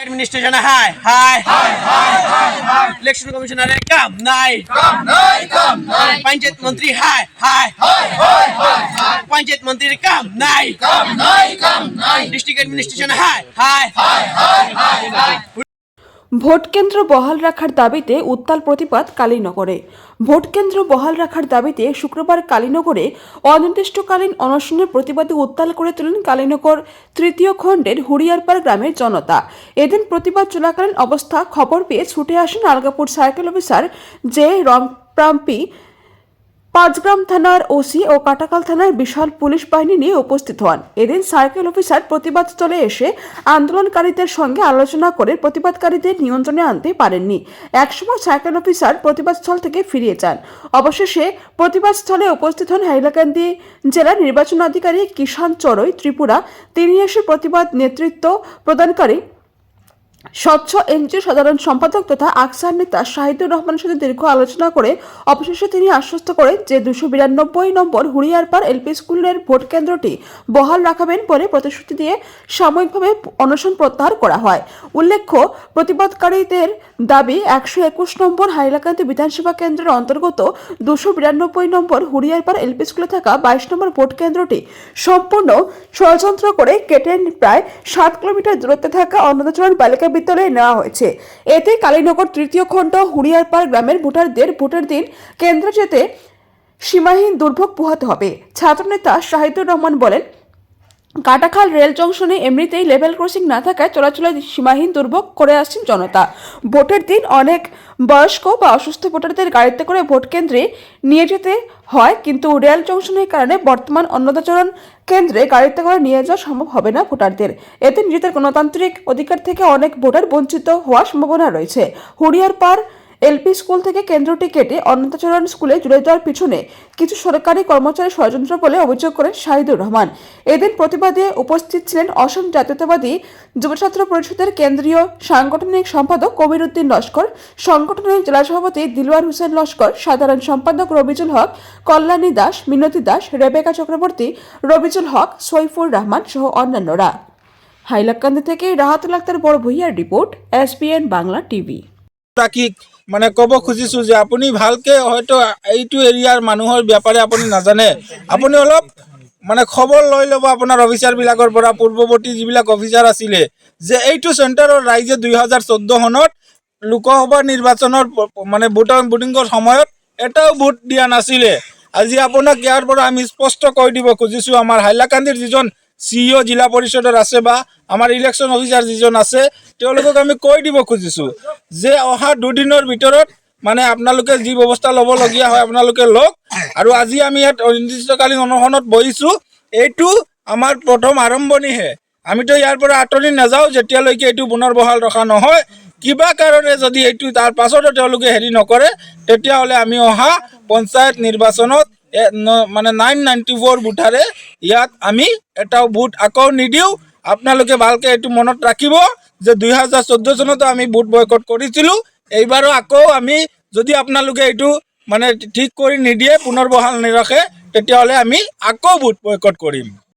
Administration হাই হাই election commissioner কাম নাই পঞ্চায়েত মন্ত্রী হাই হাই পঞ্চায়েত মন্ত্রীর কাম নাই ডিস্ট্রিক্ট অ্যাডমিনিস্ট্রেশন হাই হাই ভোট কেন্দ্র বহাল রাখার দাবিতে উত্তাল প্রতিবাদ কালীনগরে। ভোটকেন্দ্র বহাল রাখার দাবিতে শুক্রবার কালীনগরে অনির্দিষ্টকালীন অনশনের প্রতিবাদে উত্তাল করে তোলেন কালীনগর তৃতীয় খণ্ডের হুড়িয়ারপাড় গ্রামের জনতা। এদিন প্রতিবাদ চলাকালীন অবস্থা খবর পেয়ে ছুটে আসেন আলগাপুর সাইকেল অফিসার জে রংপ্রাম্পি পাঁচগ্রাম থানার ওসি ও কাটাকাল থানার বিশাল পুলিশ বাহিনী নিয়ে উপস্থিত হন। এদিন সার্কেল অফিসার প্রতিবাদ প্রতিবাদস্থলে এসে আন্দোলনকারীদের সঙ্গে আলোচনা করে প্রতিবাদকারীদের নিয়ন্ত্রণে আনতে পারেননি। একসময় সার্কেল অফিসার প্রতিবাদস্থল থেকে ফিরিয়ে যান অবশেষে প্রতিবাদস্থলে উপস্থিত হন হাইলাকান্দি জেলার নির্বাচন আধিকারিক কিষান চড়ই ত্রিপুরা। তিনি এসে প্রতিবাদ নেতৃত্ব প্রদানকারী স্বচ্ছ এনজিও সাধারণ সম্পাদক তথা আকসার নেতা শাহিদুর রহমানের সাথে দীর্ঘ আলোচনা করে অবশেষে তিনি আশ্বস্ত করেন যে দুশো বিরানব্বই নম্বর হুড়িয়ারপাড় এলপি স্কুলের ভোট কেন্দ্রটি বহাল রাখাবেন বলে প্রতিশ্রুতি দিয়ে সাময়িকভাবে অনশন প্রত্যাহার করা হয়। উল্লেখ্য, প্রতিবাদকারীদের দাবি একশো একুশ নম্বর হাইলাকান্দি বিধানসভা কেন্দ্রের অন্তর্গত দুশো বিরানব্বই নম্বর হুড়িয়ারপাড় এলপি স্কুলে থাকা বাইশ নম্বর ভোট কেন্দ্রটি সম্পূর্ণ ষড়যন্ত্র করে কেটে প্রায় সাত কিলোমিটার দূরত্বে থাকা অন্নদাচরণ বালিকা বিদ্যালয়ে নেওয়া হয়েছে। এতে কালীনগর তৃতীয় খণ্ড হুড়িয়ারপাড় গ্রামের ভোটারদের ভোটের দিন কেন্দ্রে যেতে সীমাহীন দুর্ভোগ পোহাতে হবে। ছাত্রনেতা শাহিদুর রহমান বলেন, কাটাখাল রেল জংশনে এমনিতেই লেভেল ক্রসিং না থাকায় চলাচলে সীমাহীন দুর্ভোগ করে আসছেন জনতা। ভোটের দিন অনেক বয়স্ক বা অসুস্থ ভোটারদের গাড়িতে করে ভোট কেন্দ্রে নিয়ে যেতে হয়, কিন্তু রেল জংশনের কারণে বর্তমান অন্নদাচরণ কেন্দ্রে গাড়িতে করে নিয়ে যাওয়া সম্ভব হবে না ভোটারদের। এতে নিজেদের গণতান্ত্রিক অধিকার থেকে অনেক ভোটার বঞ্চিত হওয়ার সম্ভাবনা রয়েছে। হুড়িয়ার পার এলপি স্কুল থেকে কেন্দ্রটি কেটে অনন্তচরণ স্কুলে জুড়ে দেওয়ার পিছনে কিছু সরকারি কর্মচারী ষড়যন্ত্র বলে অভিযোগ করেন শাহিদুর রহমান। এদিন প্রতিবাদে উপস্থিত ছিলেন অসম জাতীয়তাবাদী যুবছাত্র পরিষদের কেন্দ্রীয় সাংগঠনিক সম্পাদক কবির উদ্দিন লস্কর, সংগঠনের জেলা সভাপতি দিলওয়ার হোসেন লস্কর, সাধারণ সম্পাদক রবিজুল হক, কল্যাণী দাস, মিনতি দাস, রেবেকা চক্রবর্তী, রবিজুল হক, সৈফুর রহমান সহ অন্যান্যরা। হাইলাকান্দি থেকে রাহাতুল আক্তার বড় ভূঁইয়ার রিপোর্ট এসপিএন বাংলা টিভি। তাকি মানে ক'ব খুজিছোঁ যে আপুনি ভালকৈ হয়তো এইটো এৰিয়াৰ মানুহৰ ব্যাপাৰে আপুনি নাজানে। আপুনি অলপ মানে খবৰ লৈ ল'ব আপোনাৰ অফিচাৰবিলাকৰ পৰা পূৰ্বৱৰ্তী যিবিলাক অফিচাৰ আছিলে, যে এইটো চেণ্টাৰৰ ৰাইজে দুই হাজাৰ চৈধ্য চনত লোকসভা নিৰ্বাচনৰ মানে ভোটৰ ভোটিঙৰ সময়ত এটাও ভোট দিয়া নাছিলে। আজি আপোনাক ইয়াৰ পৰা আমি স্পষ্ট কৈ দিব খুজিছোঁ, আমাৰ হাইলাকান্দিৰ যিজন চি ইঅ' জিলা পৰিষদৰ আছে বা আমাৰ ইলেকশ্যন অফিচাৰ যিজন আছে, তেওঁলোকক আমি কৈ দিব খুজিছোঁ। যে অহা দুদিনৰ ভিতৰত মানে আপোনালোকে যি ব্যৱস্থা ল'বলগীয়া হয় আপোনালোকে লওক। আৰু আজি আমি ইয়াত অনিৰ্দিষ্টকালীন অনশনত বহিছোঁ। এইটো আমাৰ প্ৰথম আৰম্ভণিহে। আমিতো ইয়াৰ পৰা আঁতৰি নাযাওঁ, যেতিয়ালৈকে এইটো পুনৰ বহাল ৰখা নহয়। কিবা কাৰণে যদি এইটো তাৰ পাছতো তেওঁলোকে হেৰি নকৰে, তেতিয়াহ'লে আমি অহা পঞ্চায়ত নিৰ্বাচনত মানে নাইন নাইণ্টি ফ'ৰ ভোটাৰে ইয়াত আমি এটাও ভোট আকৌ নিদিওঁ। আপোনালোকে ভালকৈ এইটো মনত ৰাখিব। যে দুই হাজাৰ চৈধ্য চনতো আমি বুট বয়কট কৰিছিলোঁ। এইবাৰো আকৌ আমি যদি আপোনালোকে এইটো মানে ঠিক কৰি নিদিয়ে পুনৰ বহাল নিৰাখে, তেতিয়াহ'লে আমি আকৌ বুট বয়কট কৰিম।